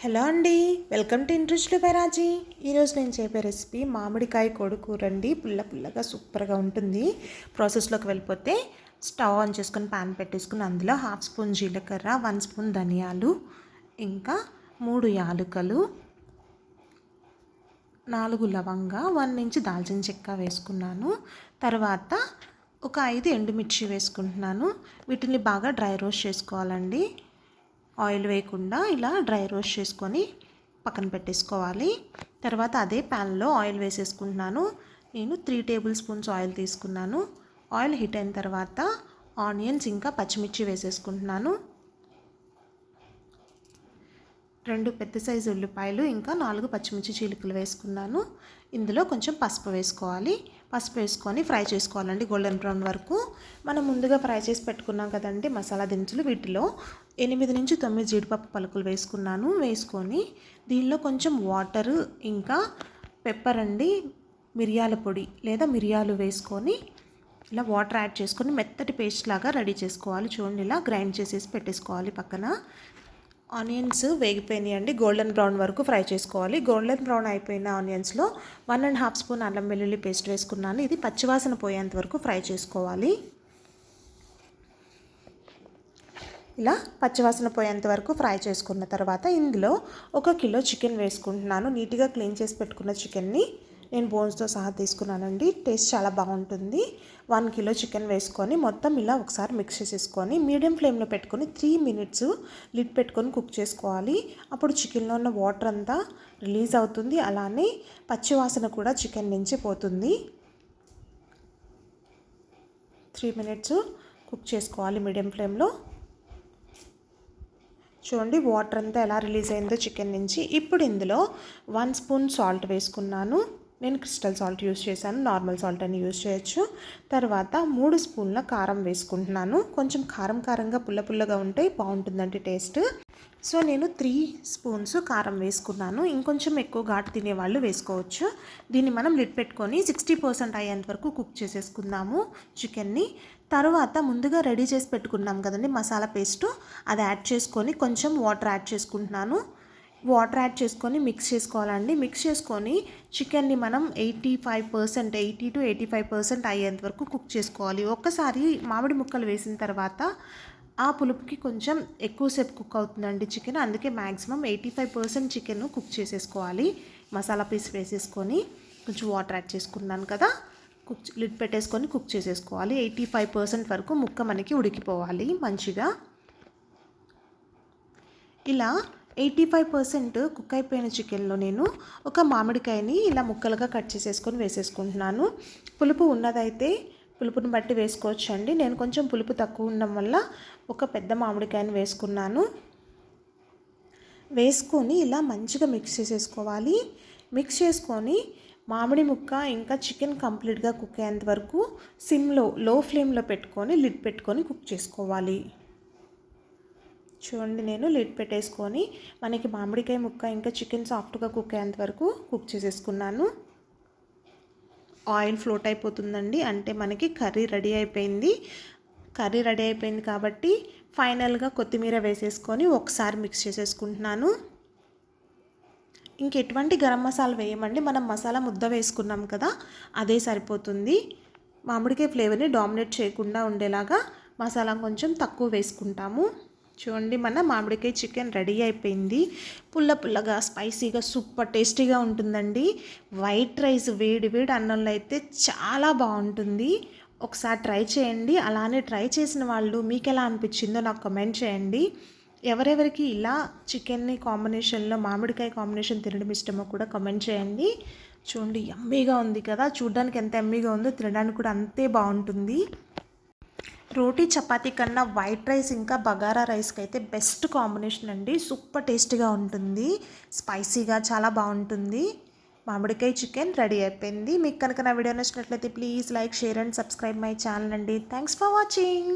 Hello అండి welcome to ఇంట్రెస్ట్లు బైరాజీ ఈరోజు నేను చెప్పే రెసిపీ మామిడికాయ కొడుకూర అండి పుల్ల పుల్లగా సూపర్గా ఉంటుంది. ప్రాసెస్లోకి వెళ్ళిపోతే స్టవ్ ఆన్ చేసుకొని పాన్ పెట్టేసుకుని అందులో హాఫ్ స్పూన్ జీలకర్ర వన్ స్పూన్ ధనియాలు ఇంకా మూడు యాలుకలు నాలుగు లవంగా వన్ నుంచి దాల్చిన చెక్క వేసుకున్నాను. తర్వాత ఒక ఐదు ఎండుమిర్చి వేసుకుంటున్నాను. వీటిని బాగా డ్రై రోస్ట్ చేసుకోవాలండి. ఆయిల్ వేయకుండా ఇలా డ్రై రోస్ట్ చేసుకొని పక్కన పెట్టేసుకోవాలి. తర్వాత అదే ప్యాన్లో ఆయిల్ వేసేసుకుంటున్నాను. నేను త్రీ టేబుల్ స్పూన్స్ ఆయిల్ తీసుకున్నాను. ఆయిల్ హీట్ అయిన తర్వాత ఆనియన్స్ ఇంకా పచ్చిమిర్చి వేసేసుకుంటున్నాను. రెండు పెద్ద సైజు ఉల్లిపాయలు ఇంకా నాలుగు పచ్చిమిర్చి చీలికలు వేసుకున్నాను. ఇందులో కొంచెం పసుపు వేసుకోవాలి. పసుపు వేసుకొని ఫ్రై చేసుకోవాలండి గోల్డెన్ బ్రౌన్ వరకు. మనం ముందుగా ఫ్రై చేసి పెట్టుకున్నాం కదండి మసాలా దినుసులు వీటిలో. ఎనిమిది నుంచి తొమ్మిది జీడిపప్పు పలుకులు వేసుకున్నాను వేసుకొని దీనిలో కొంచెం వాటర్ ఇంకా పెప్పర్ అండి మిరియాల పొడి లేదా మిరియాలు వేసుకొని ఇలా వాటర్ యాడ్ చేసుకొని మెత్తటి పేస్ట్ లాగా రెడీ చేసుకోవాలి. చూడండి ఇలా గ్రైండ్ చేసేసి పెట్టేసుకోవాలి పక్కన. ఆనియన్స్ వేగిపోయినాయండి. గోల్డెన్ బ్రౌన్ వరకు ఫ్రై చేసుకోవాలి. గోల్డెన్ బ్రౌన్ అయిపోయిన ఆనియన్స్లో వన్ అండ్ హాఫ్ స్పూన్ అల్లం వెల్లుల్లి పేస్ట్ వేసుకున్నాను. ఇది పచ్చివాసన పోయేంత వరకు ఫ్రై చేసుకోవాలి. ఇలా పచ్చివాసన పోయేంత వరకు ఫ్రై చేసుకున్న తర్వాత ఇందులో ఒక కిలో చికెన్ వేసుకుంటున్నాను. నీట్గా క్లీన్ చేసి పెట్టుకున్న చికెన్ని నేను బోన్స్తో సహా తీసుకున్నానండి. టేస్ట్ చాలా బాగుంటుంది. వన్ కిలో చికెన్ వేసుకొని మొత్తం ఇలా ఒకసారి మిక్స్ చేసేసుకొని మీడియం ఫ్లేమ్లో పెట్టుకొని త్రీ మినిట్స్ లిడ్ పెట్టుకొని కుక్ చేసుకోవాలి. అప్పుడు చికెన్లో ఉన్న వాటర్ అంతా రిలీజ్ అవుతుంది. అలానే పచ్చివాసన కూడా చికెన్ నుంచి పోతుంది. త్రీ మినిట్స్ కుక్ చేసుకోవాలి మీడియం ఫ్లేమ్లో. చూడండి వాటర్ అంతా ఎలా రిలీజ్ అయిందో చికెన్ నుంచి. ఇప్పుడు ఇందులో వన్ స్పూన్ సాల్ట్ వేసుకున్నాను. నేను క్రిస్టల్ సాల్ట్ యూస్ చేశాను నార్మల్ సాల్ట్ అని యూస్ చేయొచ్చు. తర్వాత మూడు స్పూన్ల కారం వేసుకుంటున్నాను. కొంచెం కారం కారంగా పుల్ల పుల్లగా ఉంటే బాగుంటుందండి టేస్ట్. సో నేను త్రీ స్పూన్స్ కారం వేసుకున్నాను. ఇంకొంచెం ఎక్కువ ఘాటు తినేవాళ్ళు వేసుకోవచ్చు. దీన్ని మనం లిడ్ పెట్టుకొని సిక్స్టీ పర్సెంట్ అయ్యేంత వరకు కుక్ చేసేసుకుందాము చికెన్ని. తర్వాత ముందుగా రెడీ చేసి పెట్టుకున్నాం కదండి మసాలా పేస్టు. అది యాడ్ చేసుకొని కొంచెం వాటర్ యాడ్ చేసుకుంటున్నాను. వాటర్ యాడ్ చేసుకొని మిక్స్ చేసుకోవాలండి. మిక్స్ చేసుకొని చికెన్ని మనం eighty five percent eighty to eighty five percent అయ్యేంత వరకు కుక్ చేసుకోవాలి. ఒక్కసారి మామిడి ముక్కలు వేసిన తర్వాత ఆ పులుపుకి కొంచెం ఎక్కువసేపు కుక్ అవుతుందండి చికెన్ అందుకే maximum eighty five percent chicken cook చేసేసుకోవాలి. మసాలా పీస్ వేసేసుకొని కొంచెం వాటర్ యాడ్ చేసుకున్నాను కదా కుక్ లిడ్ పెట్టేసుకొని కుక్ చేసేసుకోవాలి. ఎయిటీ ఫైవ్ పర్సెంట్ వరకు ముక్క మనకి ఉడికిపోవాలి మంచిగా. ఇలా ఎయిటీ ఫైవ్ పర్సెంట్ కుక్ అయిపోయిన చికెన్లో నేను ఒక మామిడికాయని ఇలా ముక్కలుగా కట్ చేసేసుకొని వేసేసుకుంటున్నాను. పులుపు ఉన్నదైతే పులుపుని బట్టి వేసుకోవచ్చు అండి నేను కొంచెం పులుపు తక్కువ ఉండడం వల్ల ఒక పెద్ద మామిడికాయని వేసుకున్నాను. వేసుకొని ఇలా మంచిగా మిక్స్ చేసేసుకోవాలి. మిక్స్ చేసుకొని మామిడి ముక్క ఇంకా చికెన్ కంప్లీట్గా కుక్ అయ్యేంత వరకు సిమ్లో లో ఫ్లేమ్లో పెట్టుకొని లిడ్ పెట్టుకొని కుక్ చేసుకోవాలి. చూడండి నేను లిడ్ పెట్టేసుకొని మనకి మామిడికాయ ముక్క ఇంకా చికెన్ సాఫ్ట్గా కుక్ అయ్యేంత వరకు కుక్ చేసేసుకున్నాను. ఆయిల్ ఫ్లోట్ అయిపోతుందండి. అంటే మనకి కర్రీ రెడీ అయిపోయింది. కర్రీ రెడీ అయిపోయింది కాబట్టి ఫైనల్గా కొత్తిమీర వేసేసుకొని ఒకసారి మిక్స్ చేసేసుకుంటున్నాను. ఇంకెటువంటి గరం మసాలా వేయమండి. మనం మసాలా ముద్ద వేసుకున్నాం కదా అదే సరిపోతుంది. మామిడికాయ ఫ్లేవర్ని డామినేట్ చేయకుండా ఉండేలాగా మసాలా కొంచెం తక్కువ వేసుకుంటాము. చూడండి మన మామిడికాయ చికెన్ రెడీ అయిపోయింది. పుల్ల పుల్లగా స్పైసీగా సూపర్ టేస్టీగా ఉంటుందండి. వైట్ రైస్ వేడి వేడి అన్నంలో అయితే చాలా బాగుంటుంది. ఒకసారి ట్రై చేయండి. అలానే ట్రై చేసిన వాళ్ళు మీకు ఎలా అనిపించిందో నాకు కమెంట్ చేయండి. ఎవరెవరికి ఇలా చికెన్ని కాంబినేషన్లో మామిడికాయ కాంబినేషన్ తినడం ఇష్టమో కూడా కమెంట్ చేయండి. చూడండి ఎమ్మీగా ఉంది కదా. చూడడానికి ఎంత ఎమ్మీగా ఉందో తినడానికి కూడా అంతే బాగుంటుంది. రోటీ చపాతీ కన్నా వైట్ రైస్ ఇంకా బగారా రైస్కి అయితే బెస్ట్ కాంబినేషన్ అండి. సూపర్ టేస్టీగా ఉంటుంది. స్పైసీగా చాలా బాగుంటుంది. మామిడికాయ చికెన్ రెడీ అయిపోయింది. మీకు కనుక నా వీడియో నచ్చినట్లయితే please like share and subscribe my channel అండి. Thanks for watching.